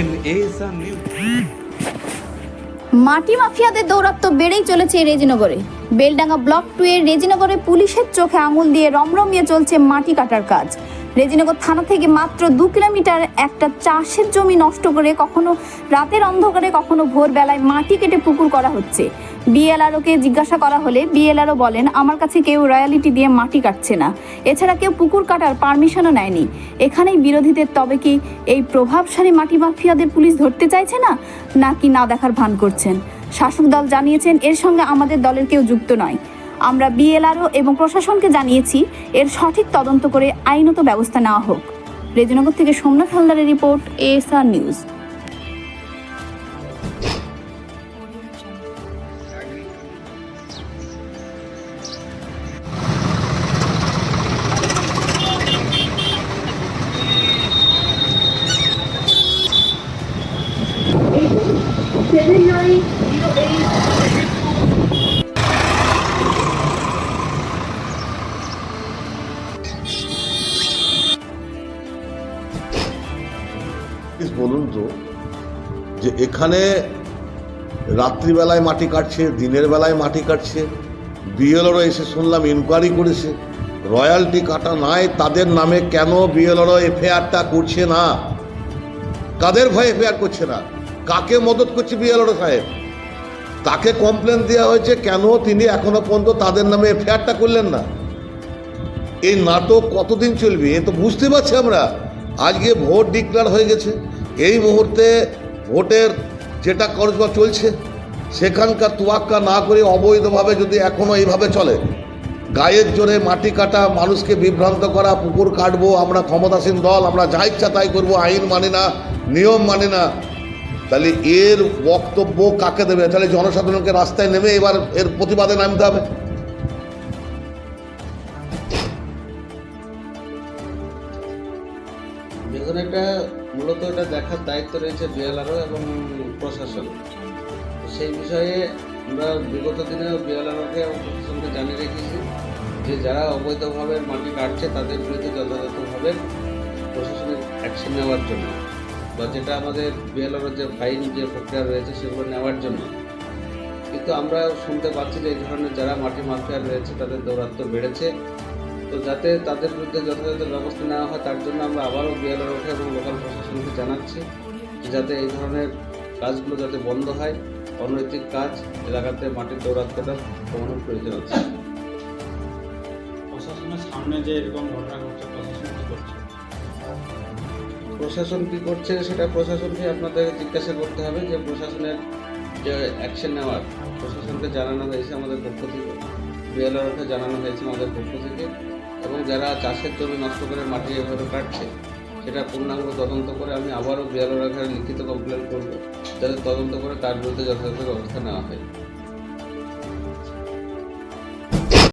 News. মাটি মাফিয়াদের দৌরাত্ম্য বেড়েই চলেছে রেজিনগরে। বেলডাঙ্গা ব্লক টু এর রেজিনগরে পুলিশের চোখে আঙুল দিয়ে রমরমিয়ে চলছে মাটি কাটার কাজ। রেজিনগর থানা থেকে মাত্র দু কিলোমিটার একটা চাষের জমি নষ্ট করে কখনো রাতের অন্ধকারে, কখনো ভোরবেলায় মাটি কেটে পুকুর করা হচ্ছে। বিএলআরওকে জিজ্ঞাসা করা হলে বিএলআরও বলেন, আমার কাছে কেউ রয়্যালিটি দিয়ে মাটি কাটছে না। এছাড়া কেউ পুকুর কাটার পারমিশনও নেয়নি। এখানেই বিরোধীদের তবে কি এই প্রভাবশালী মাটি মাফিয়াদের পুলিশ ধরতে চাইছে না? নাকি না দেখার ভান করছেন? শাসক দল জানিয়েছেন, এর সঙ্গে আমাদের দলের কেউ যুক্ত নয়। আমরা বিএলআরও এবং প্রশাসনকে জানিয়েছি, এর সঠিক তদন্ত করে আইনত ব্যবস্থা নেওয়া হোক। রেজনগর থেকে সোমনাথ হালদারের রিপোর্ট এএসআর নিউজ প্লিজ বলুন তো, যে এখানে রাত্রিবেলায় মাটি কাটছে, দিনের বেলায় মাটি কাটছে, বিএলওরা এসে শুনলাম ইনকোয়ারি করেছে, রয়্যালটি কাটা নাই, তাদের নামে কেন বিএলওরা এফআইআরটা করছে না? কাদের ভয়ে এফআইআর করছে না? কাকে মদত করছে বিএলওরা সাহেব? তাকে কমপ্লেন দেওয়া হয়েছে, কেন তিনি এখনও পর্যন্ত তাদের নামে এফআইআরটা করলেন না? এই নাটক কতদিন চলবে? এ তো বুঝতে পারছি আমরা। আজকে ভোট ডিক্লেয়ার হয়ে গেছে। এই মুহূর্তে ভোটের যেটা করজবা চলছে, সেখানকার তুয়াক্কা না করে অবৈধভাবে যদি এখনও এইভাবে চলে, গায়ের জোরে মাটি কাটা মানুষকে বিভ্রান্ত করা, পুকুর কাটবো, আমরা ক্ষমতাসীন দল, আমরা যা ইচ্ছা তাই করব, আইন মানি না, নিয়ম মানি না, তাহলে এর বক্তব্য কাকে দেবে? তাহলে জনসাধারণকে রাস্তায় নেমে এবার এর প্রতিবাদে নামতে হবে। দেখুন এটা মূলত এটা দেখার দায়িত্ব রয়েছে বিএলআরও এবং প্রশাসন। সেই বিষয়ে আমরা বিগত দিনে বিএলআরওকে এবং প্রশাসনকে জানিয়ে রেখেছি যে যারা অবৈধভাবে মাটি কাটছে তাদের বিরুদ্ধে যথাযথভাবে প্রশাসনিক অ্যাকশন নেওয়ার জন্য বা যেটা আমাদের বিএলআরও যে ফাইন যে প্রক্রিয়া রয়েছে সেগুলো নেওয়ার জন্য। কিন্তু আমরা শুনতে পাচ্ছি যে এই ধরনের যারা মাটি মাফিয়া রয়েছে তাদের দৌরাত্ম্য বেড়েছে। তো যাতে তাদের বিরুদ্ধে যথাযথ ব্যবস্থা নেওয়া হয় তার জন্য আমরা আবারও বিএলআর ওঠে এবং লোকাল প্রশাসনকে জানাচ্ছি যাতে এই ধরনের কাজগুলো যাতে বন্ধ হয় অনৈতিক কাজ এলাকাতে মাটির দৌরাত্ম্যটা কমানোর প্রয়োজন আছে। প্রশাসনের সামনে যে এরকম ঘটনা ঘটছে প্রশাসন কি করছে? প্রশাসন কি করছে সেটা প্রশাসনকে আপনাদের জিজ্ঞাসা করতে হবে যে প্রশাসনের যে অ্যাকশন নেওয়ার প্রশাসনকে জানানো হয়েছে আমাদের পক্ষ থেকে বিএলআরকে জানানো হয়েছে আমাদের পক্ষ থেকে। এবং যারা চাষের জমি নষ্ট করে মাটি এভাবে কাটছে, সেটা পূর্ণাঙ্গ তদন্ত করে আমি আবারও বিএলআর লিখিত কমপ্লেন করব, যাতে তদন্ত করে তার বিরুদ্ধে যথাযথ ব্যবস্থা নেওয়া হয়।